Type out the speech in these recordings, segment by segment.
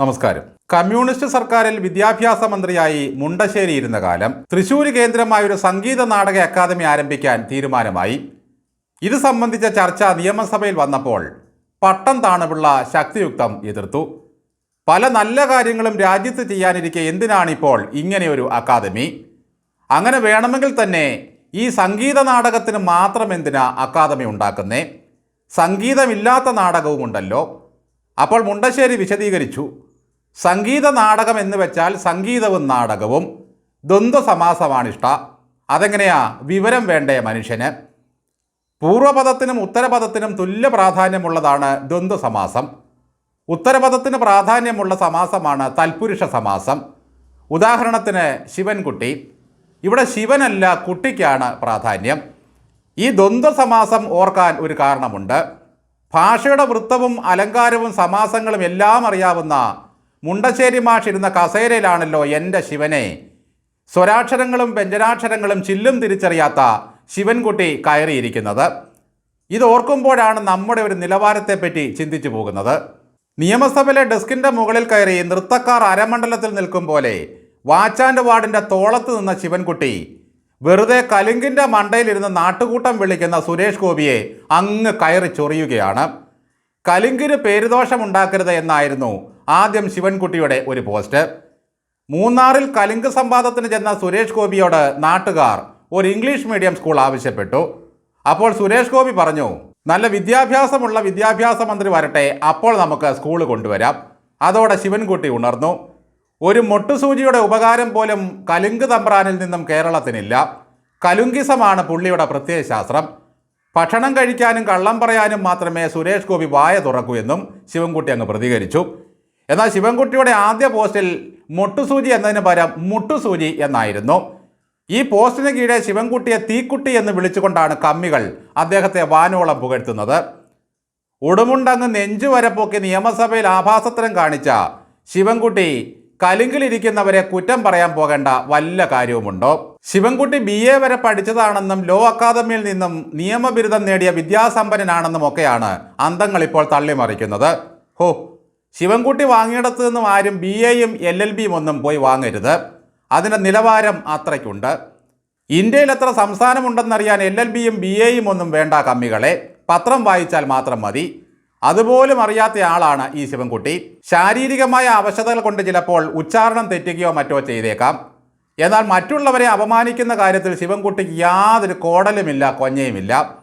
നമസ്കാരം. കമ്മ്യൂണിസ്റ്റ് സർക്കാരിൽ വിദ്യാഭ്യാസ മന്ത്രിയായി മുണ്ടശ്ശേരി ഇരുന്ന കാലം തൃശൂർ കേന്ദ്രമായ ഒരു സംഗീത നാടക അക്കാദമി ആരംഭിക്കാൻ തീരുമാനമായി. ഇത് സംബന്ധിച്ച ചർച്ച നിയമസഭയിൽ വന്നപ്പോൾ പട്ടം താണുപിള്ള ശക്തിയുക്തം എതിർത്തു. പല നല്ല കാര്യങ്ങളും രാജ്യത്ത് ചെയ്യാനിരിക്കെ എന്തിനാണിപ്പോൾ ഇങ്ങനെയൊരു അക്കാദമി? അങ്ങനെ വേണമെങ്കിൽ തന്നെ ഈ സംഗീത നാടകത്തിന് മാത്രം എന്തിനാ അക്കാദമി ഉണ്ടാക്കുന്നേ? സംഗീതമില്ലാത്ത നാടകവുമുണ്ടല്ലോ. അപ്പോൾ മുണ്ടശ്ശേരി വിശദീകരിച്ചു. സംഗീത നാടകം എന്ന് വെച്ചാൽ സംഗീതവും നാടകവും. ദ്വന്ദ്വ സമാസമാണിഷ്ട അതെങ്ങനെയാ? വിവരം വേണ്ടേ മനുഷ്യന്? പൂർവപദത്തിനും ഉത്തരപദത്തിനും തുല്യ പ്രാധാന്യമുള്ളതാണ് ദ്വന്ദ്വ സമാസം ഉത്തരപദത്തിന് പ്രാധാന്യമുള്ള സമാസമാണ് തൽപുരുഷ സമാസം ഉദാഹരണത്തിന് ശിവൻകുട്ടി. ഇവിടെ ശിവനല്ല കുട്ടിക്കാണ് പ്രാധാന്യം. ഈ ദ്വന്ദ്വ സമാസം ഓർക്കാൻ ഒരു കാരണമുണ്ട്. ഭാഷയുടെ വൃത്തവും അലങ്കാരവും സമാസങ്ങളും എല്ലാം അറിയാവുന്ന മുണ്ടശ്ശേരി മാഷിരുന്ന കസേരയിലാണല്ലോ എന്റെ ശിവനെ. സ്വരാക്ഷരങ്ങളും വ്യഞ്ജനാക്ഷരങ്ങളും ചില്ലും തിരിച്ചറിയാത്ത ശിവൻകുട്ടി കയറിയിരിക്കുന്നത്. ഇത് ഓർക്കുമ്പോഴാണ് നമ്മുടെ ഒരു നിലവാരത്തെപ്പറ്റി ചിന്തിച്ചു പോകുന്നത്. നിയമസഭയിലെ ഡെസ്കിന്റെ മുകളിൽ കയറി നൃത്തക്കാർ അരമണ്ഡലത്തിൽ നിൽക്കും പോലെ വാച്ചാന്റെ വാർഡിന്റെ തോളത്ത് നിന്ന ശിവൻകുട്ടി വെറുതെ കലുങ്കിന്റെ മണ്ടയിലിരുന്ന് നാട്ടുകൂട്ടം വിളിക്കുന്ന സുരേഷ് ഗോപിയെ അങ്ങ് കയറി ചൊറിയുകയാണ്. കലുങ്കിന് പേരുദോഷമുണ്ടാക്കരുത് എന്നായിരുന്നു ആദ്യം ശിവൻകുട്ടിയുടെ ഒരു പോസ്റ്റ്. മൂന്നാറിൽ കലിങ്ക് സംവാദത്തിന് ചെന്ന സുരേഷ് ഗോപിയോട് നാട്ടുകാർ ഒരു ഇംഗ്ലീഷ് മീഡിയം സ്കൂൾ ആവശ്യപ്പെട്ടു. അപ്പോൾ സുരേഷ് ഗോപി പറഞ്ഞു നല്ല വിദ്യാഭ്യാസമുള്ള വിദ്യാഭ്യാസ മന്ത്രി വരട്ടെ അപ്പോൾ നമുക്ക് സ്കൂൾ കൊണ്ടുവരാം. അതോടെ ശിവൻകുട്ടി ഉണർന്നു. ഒരു മൊട്ടുസൂചിയുടെ ഉപകാരം പോലും കലുങ്ക് തമ്പ്രാനിൽ നിന്നും കേരളത്തിനില്ല. കലുങ്കിസമാണ് പുള്ളിയുടെ പ്രത്യയശാസ്ത്രം ഭക്ഷണം കഴിക്കാനും കള്ളം പറയാനും മാത്രമേ സുരേഷ് ഗോപി വായ തുറക്കൂ എന്നും ശിവൻകുട്ടി അങ്ങ് പ്രതികരിച്ചു. എന്നാൽ ശിവൻകുട്ടിയുടെ ആദ്യ പോസ്റ്റിൽ മുട്ടുസൂചി എന്നതിന് പകരം മുട്ടുസൂചി എന്നായിരുന്നു. ഈ പോസ്റ്റിന് കീഴെ ശിവൻകുട്ടിയെ തീക്കുട്ടി എന്ന് വിളിച്ചുകൊണ്ടാണ് കമ്മികൾ അദ്ദേഹത്തെ വാനോളം പുകഴ്ത്തുന്നത്. ഉടുമുണ്ടങ്ങ് നെഞ്ചു പോക്കി നിയമസഭയിൽ ആഭാസത്തരം കാണിച്ച ശിവൻകുട്ടി കലിങ്കിലിരിക്കുന്നവരെ കുറ്റം പറയാൻ പോകേണ്ട വല്ല കാര്യവുമുണ്ടോ? ശിവൻകുട്ടി ബി എ വരെ പഠിച്ചതാണെന്നും ലോ അക്കാദമിയിൽ നിന്നും നിയമബിരുദം നേടിയ വിദ്യാസമ്പന്നനാണെന്നും ഒക്കെയാണ് അന്തങ്ങൾ ഇപ്പോൾ തള്ളിമറിക്കുന്നത്. ഹോ ശിവൻകുട്ടി വാങ്ങിയിടത്തു നിന്നും ആരും ബി എയും എൽ എൽ ബിയും ഒന്നും പോയി വാങ്ങരുത്. അതിന്റെ നിലവാരം അത്രയ്ക്കുണ്ട്. ഇന്ത്യയിൽ എത്ര സംസ്ഥാനമുണ്ടെന്നറിയാൻ എൽ എൽ ബിയും ബി എയും ഒന്നും വേണ്ട കമ്മികളെ. പത്രം വായിച്ചാൽ മാത്രം മതി. അതുപോലും അറിയാത്ത ആളാണ് ഈ ശിവൻകുട്ടി. ശാരീരികമായ അവശതകൾ കൊണ്ട് ചിലപ്പോൾ ഉച്ചാരണം തെറ്റുകയോ മറ്റോ ചെയ്തേക്കാം. എന്നാൽ മറ്റുള്ളവരെ അപമാനിക്കുന്ന കാര്യത്തിൽ ശിവൻകുട്ടിക്ക് യാതൊരു കോടലുമില്ല കൊഞ്ഞയുമില്ല.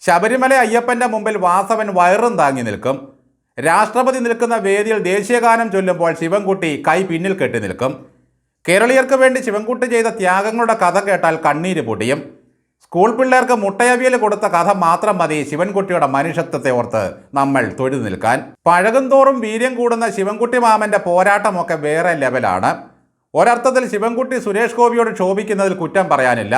ശബരിമല അയ്യപ്പന്റെ മുമ്പിൽ വാസവൻ വയറും താങ്ങി നിൽക്കും. രാഷ്ട്രപതി നിൽക്കുന്ന വേദിയിൽ ദേശീയഗാനം ചൊല്ലുമ്പോൾ ശിവൻകുട്ടി കൈ പിന്നിൽ കെട്ടി നിൽക്കും. കേരളീയർക്ക് വേണ്ടി ശിവൻകുട്ടി ചെയ്ത ത്യാഗങ്ങളുടെ കഥ കേട്ടാൽ കണ്ണീര് പൊടിയും സ്കൂൾ പിള്ളേർക്ക് മുട്ടയവിയൽ കൊടുത്ത കഥ മാത്രം മതി ശിവൻകുട്ടിയുടെ മനുഷ്യത്വത്തെ ഓർത്ത് നമ്മൾ തൊഴുതു നിൽക്കാൻ. പഴകുന്തോറും വീര്യം കൂടുന്ന ശിവൻകുട്ടി മാമന്റെ പോരാട്ടമൊക്കെ വേറെ ലെവലാണ്. ഒരർത്ഥത്തിൽ ശിവൻകുട്ടി സുരേഷ് ഗോപിയോട് ക്ഷോഭിക്കുന്നതിൽ കുറ്റം പറയാനില്ല.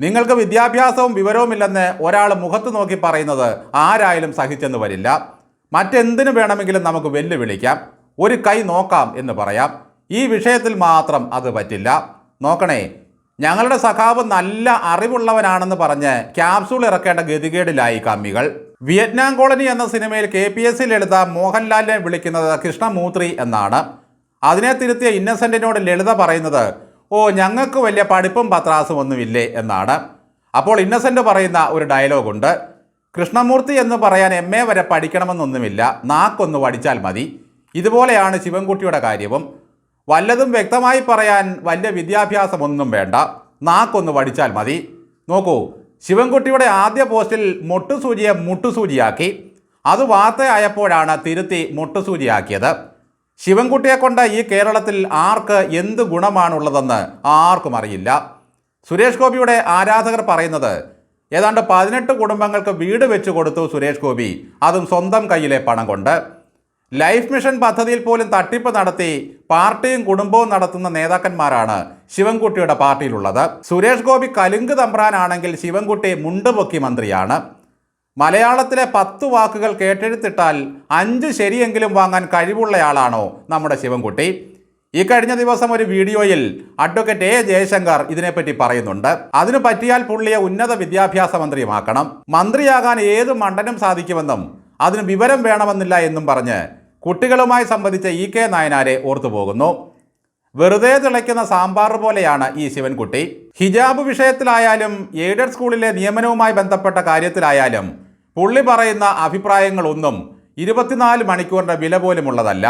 നിങ്ങൾക്ക് വിദ്യാഭ്യാസവും വിവരവുമില്ലെന്ന് ഒരാൾ മുഖത്ത് നോക്കി പറയുന്നത് ആരായാലും സഹിച്ചെന്ന് വരില്ല. മറ്റെന്തിനു വേണമെങ്കിലും നമുക്ക് വെല്ലുവിളിക്കാം. ഒരു കൈ നോക്കാം എന്ന് പറയാം. ഈ വിഷയത്തിൽ മാത്രം അത് പറ്റില്ല. നോക്കണേ ഞങ്ങളുടെ സഖാവ് നല്ല അറിവുള്ളവനാണെന്ന് പറഞ്ഞ് ക്യാപ്സൂൾ ഇറക്കേണ്ട ഗതികേടിലായി കമ്മികൾ. വിയറ്റ്നാം കോളനി എന്ന സിനിമയിൽ കെ പി എസ് ലളിത മോഹൻലാലിനെ വിളിക്കുന്നത് കൃഷ്ണമൂത്രി എന്നാണ്. അതിനെ തിരുത്തിയ ഇന്നസെന്റിനോട് ലളിത പറയുന്നത് ഓ ഞങ്ങൾക്ക് വലിയ പഠിപ്പും പത്രാസും ഒന്നുമില്ലേ എന്നാണ്. അപ്പോൾ ഇന്നസെന്റ് പറയുന്ന ഒരു ഡയലോഗുണ്ട്. കൃഷ്ണമൂർത്തി എന്ന് പറയാൻ എം എ വരെ പഠിക്കണമെന്നൊന്നുമില്ല. നാക്കൊന്ന് പഠിച്ചാൽ മതി. ഇതുപോലെയാണ് ശിവൻകുട്ടിയുടെ കാര്യവും. വല്ലതും വ്യക്തമായി പറയാൻ വലിയ വിദ്യാഭ്യാസമൊന്നും വേണ്ട. നാക്കൊന്ന് പഠിച്ചാൽ മതി. നോക്കൂ ശിവൻകുട്ടിയുടെ ആദ്യ പോസ്റ്റിൽ മുട്ടുസൂചിയെ മുട്ടുസൂചിയാക്കി. അത് വാർത്തയായപ്പോഴാണ് തിരുത്തി മുട്ടുസൂചിയാക്കിയത്. ശിവൻകുട്ടിയെ കൊണ്ട് ഈ കേരളത്തിൽ ആർക്ക് എന്ത് ഗുണമാണുള്ളതെന്ന് ആർക്കും അറിയില്ല. സുരേഷ് ഗോപിയുടെ ആരാധകർ പറയുന്നത് ഏതാണ്ട് പതിനെട്ട് കുടുംബങ്ങൾക്ക് വീട് വെച്ച് കൊടുത്തു സുരേഷ് ഗോപി. അതും സ്വന്തം കയ്യിലെ പണം കൊണ്ട്. ലൈഫ് മിഷൻ പദ്ധതിയിൽ പോലും തട്ടിപ്പ് നടത്തി പാർട്ടിയും കുടുംബവും നടത്തുന്ന നേതാക്കന്മാരാണ് ശിവൻകുട്ടിയുടെ പാർട്ടിയിലുള്ളത്. സുരേഷ് ഗോപി കലുങ്ക് തമ്പ്രാനാണെങ്കിൽ ശിവൻകുട്ടി മുണ്ടുപൊക്കി മന്ത്രിയാണ്. മലയാളത്തിലെ പത്ത് വാക്കുകൾ കേട്ടെഴുത്തിട്ടാൽ അഞ്ച് ശരിയെങ്കിലും വാങ്ങാൻ കഴിവുള്ളയാളാണോ നമ്മുടെ ശിവൻകുട്ടി? ഈ കഴിഞ്ഞ ദിവസം ഒരു വീഡിയോയിൽ അഡ്വക്കേറ്റ് എ ജയശങ്കർ ഇതിനെപ്പറ്റി പറയുന്നുണ്ട്. അതിനു പറ്റിയാൽ പുള്ളിയെ ഉന്നത വിദ്യാഭ്യാസ മന്ത്രിയുമാക്കണം. മന്ത്രിയാകാൻ ഏത് മണ്ടനും സാധിക്കുമെന്നും അതിന് വിവരം വേണമെന്നില്ല എന്നും പറഞ്ഞ് കുട്ടികളുമായി സംബന്ധിച്ച ഇ കെ നായനാരെ ഓർത്തുപോകുന്നു. വെറുതെ തിളയ്ക്കുന്ന സാമ്പാർ പോലെയാണ് ഈ ശിവൻകുട്ടി. ഹിജാബ് വിഷയത്തിലായാലും എയ്ഡഡ് സ്കൂളിലെ നിയമനവുമായി ബന്ധപ്പെട്ട കാര്യത്തിലായാലും പുള്ളി പറയുന്ന അഭിപ്രായങ്ങളൊന്നും ഇരുപത്തിനാല് മണിക്കൂറിന്റെ വില പോലുമുള്ളതല്ല.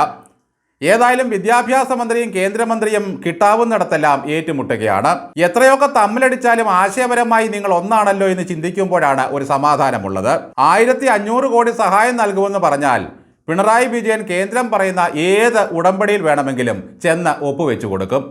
ഏതായാലും വിദ്യാഭ്യാസ മന്ത്രിയും കേന്ദ്രമന്ത്രിയും കിട്ടാവുന്നിടത്തെല്ലാം ഏറ്റുമുട്ടുകയാണ്. എത്രയൊക്കെ തമ്മിലടിച്ചാലും ആശയപരമായി നിങ്ങൾ ഒന്നാണല്ലോ എന്ന് ചിന്തിക്കുമ്പോഴാണ് ഒരു സമാധാനമുള്ളത്. ആയിരത്തി അഞ്ഞൂറ് കോടി സഹായം നൽകുമെന്ന് പറഞ്ഞാൽ പിണറായി വിജയൻ കേന്ദ്രം പറയുന്ന ഏത് ഉടമ്പടിയിൽ വേണമെങ്കിലും ചെന്ന് ഒപ്പുവെച്ചു കൊടുക്കും.